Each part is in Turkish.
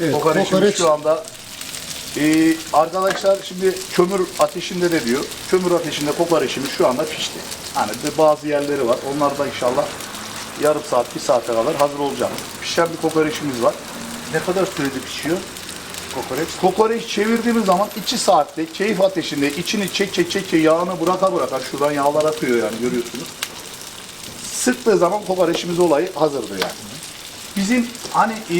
Evet, Kokoreçimiz kokoreç. şu anda ee, arkadaşlar şimdi kömür ateşinde de diyor. Kömür ateşinde kokoreçimiz şu anda pişti. Hani bir bazı yerleri var. Onlar da inşallah yarım saat, bir saate kadar hazır olacak. Pişen bir kokoreçimiz var. Ne kadar sürede pişiyor kokoreç? Kokoreç çevirdiğimiz zaman 2 saatte keyif ateşinde içini çek çek çek çek yağını bıraka bıraka şuradan yağlar akıyor yani görüyorsunuz. Sıktığı zaman kokoreçimiz olayı hazırdı yani. Bizim hani e,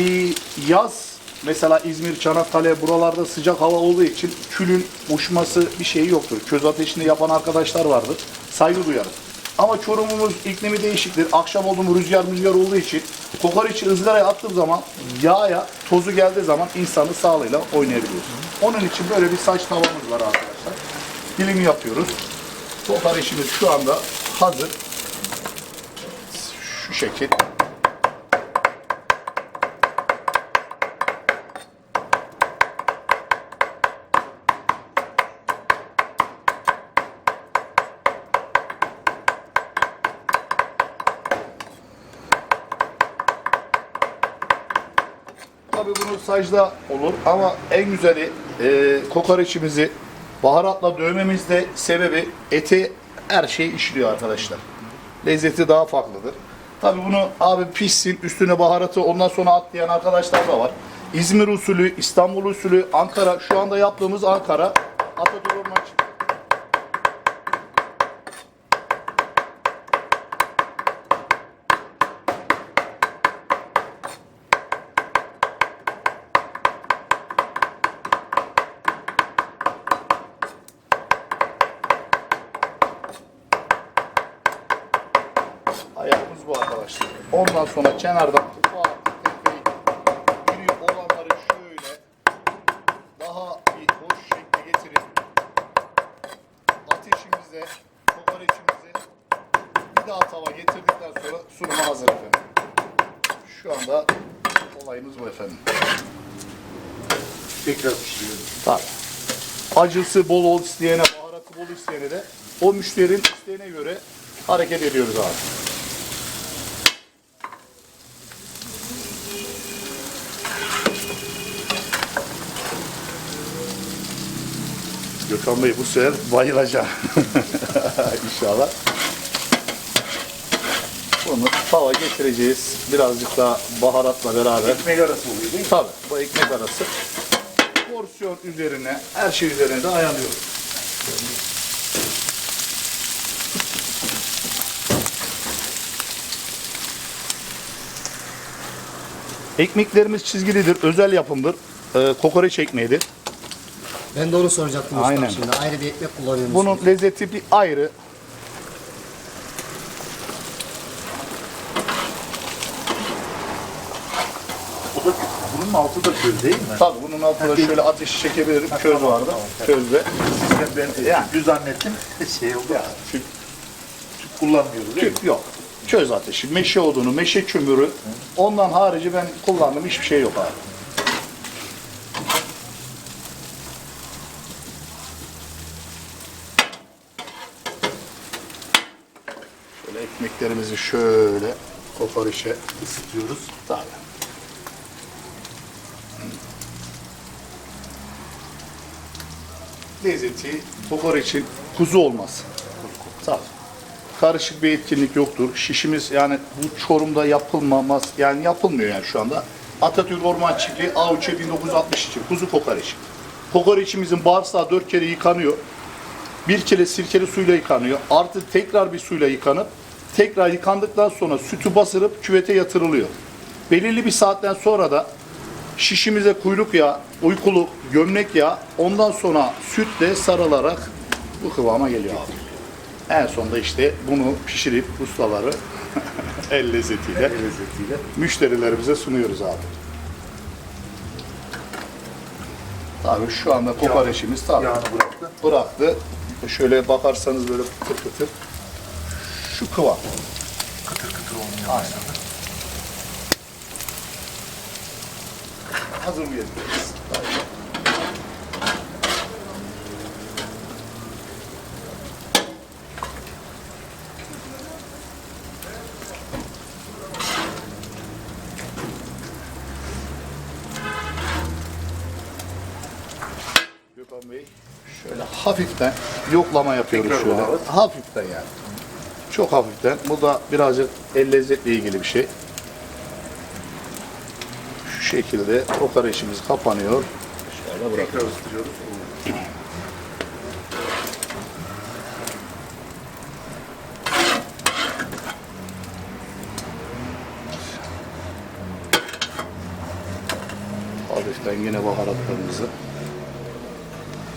yaz mesela İzmir, Çanakkale buralarda sıcak hava olduğu için külün uçması bir şeyi yoktur. Köz ateşinde yapan arkadaşlar vardır. Saygı duyarız. Ama Çorum'umuz iklimi değişiktir. Akşam oldu mu rüzgar rüzgar olduğu için kokoreçi ızgaraya attığım zaman yağa tozu geldiği zaman insanı sağlığıyla oynayabiliyoruz. Onun için böyle bir saç tavamız var arkadaşlar. Dilim yapıyoruz. Kokoreçimiz şu anda hazır. Şu şekil. Tabii bunu sacda olur ama en güzeli e, kokoreçimizi baharatla dövmemizde sebebi eti her şey işliyor arkadaşlar. Lezzeti daha farklıdır. Tabii bunu abi pişsin üstüne baharatı ondan sonra atlayan arkadaşlar da var. İzmir usulü, İstanbul usulü, Ankara şu anda yaptığımız Ankara Atatürk Ayağımız bu arkadaşlar. Ondan sonra kenardan ufak tefeği iri olanları şöyle daha bir hoş şekle getirip ateşimize, kokoreçimizi bir daha tava getirdikten sonra sunuma hazır efendim. Şu anda olayımız bu efendim. Tekrar pişiriyor. Tabii. Acısı bol ol isteyene, baharatı bol isteyene de o müşterinin isteğine göre hareket ediyoruz abi. Gökhan Bey bu sefer bayılacak. İnşallah. Bunu tava getireceğiz. Birazcık daha baharatla beraber. Ekmek arası oluyor değil mi? Tabii bu ekmek arası. Porsiyon üzerine, her şey üzerine de ayarlıyoruz. Ekmeklerimiz çizgilidir, özel yapımdır. Ee, kokoreç ekmeğidir. Ben de onu soracaktım ustam Aynen. şimdi. Ayrı bir ekmek kullanıyor musunuz? Bunun lezzeti bir ayrı. O da bunun altı da köz değil mi? Tabii bunun altında şöyle ateşi çekebilirim. Köz vardı. Közde. Ben, ben Yani. düz zannettim. Şey oldu. Ya, tüp, Tüp kullanmıyoruz değil mi? tüp yok. Köz ateşi, meşe odunu, meşe kömürü. Ondan harici ben kullandığım hiçbir şey yok abi. Ekmeklerimizi şöyle kokoreçe Isıtıyoruz. Tabii. Lezzeti kokoreçin kuzu olmaz. Tabii. Karışık bir etkinlik yoktur. Şişimiz yani bu Çorum'da yapılmamaz yani yapılmıyor yani şu anda. Atatürk Orman Çiftliği Avcı 1962 kuzu kokoreç. Kokoreçimizin bağırsağı dört kere yıkanıyor. Bir kere sirkeli suyla yıkanıyor. Artı tekrar bir suyla yıkanıp tekrar yıkandıktan sonra sütü basırıp küvete yatırılıyor. Belirli bir saatten sonra da şişimize kuyruk yağı, uykuluk, gömlek yağı ondan sonra sütle sarılarak bu kıvama geliyor abi. En sonunda işte bunu pişirip ustaları el lezzetiyle El lezzetiyle. müşterilerimize sunuyoruz abi. Tabii şu anda kokoreçimiz tabii Yağını bıraktı. bıraktı. Şöyle bakarsanız böyle pıtır pıtır. Şu kıvam. Kıtır kıtır olmaya Aynen. başladı. Hazır mı getiriyoruz? Orhan Bey. Şöyle hafiften yoklama yapıyoruz Tekrar şöyle. Hafiften yani. Çok hafiften. Bu da birazcık el lezzetle ilgili bir şey. Şu şekilde kokoreçimiz kapanıyor. Şöyle bırak. Tekrar ısıtıyoruz. Hafiften yine baharatlarımızı.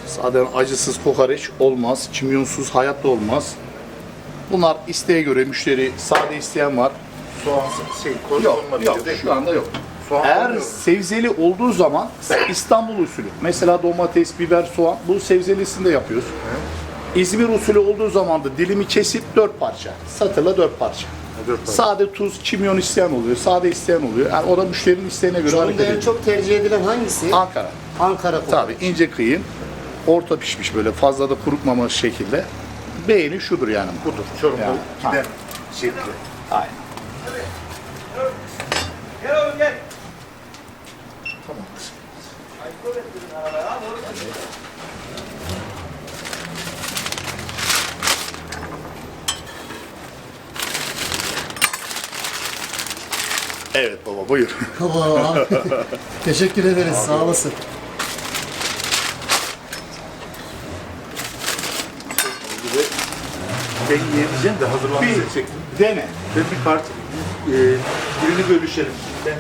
Zaten acısız kokoreç olmaz. Kimyonsuz hayatta olmaz. Bunlar isteğe göre müşteri sade isteyen var. Soğan şey, Yok, yok değil mi? şu anda yok. Soğan Eğer olmuyor. sebzeli olduğu zaman İstanbul usulü. Mesela domates, biber, soğan bu sebzelisini de yapıyoruz. İzmir usulü olduğu zaman da dilimi kesip dört parça. Satırla dört parça. dört parça. Sade tuz, kimyon isteyen oluyor, sade isteyen oluyor. Yani o da müşterinin isteğine göre hareket Çorum'da en ediyor. çok tercih edilen hangisi? Ankara. Ankara kokoreç. Tabii ince kıyım, orta pişmiş böyle fazla da kurutmamış şekilde. Beğeni şudur yani. Budur. Çorum'da Yani, giden şekli. Aynen. Tamam. Evet baba buyur. Baba, Teşekkür ederiz. Sağ olasın. Ben yiyemeyeceğim de hazırlamayı Bir- çektim. Dene. Ben bir parça, e, birini bölüşelim. Ben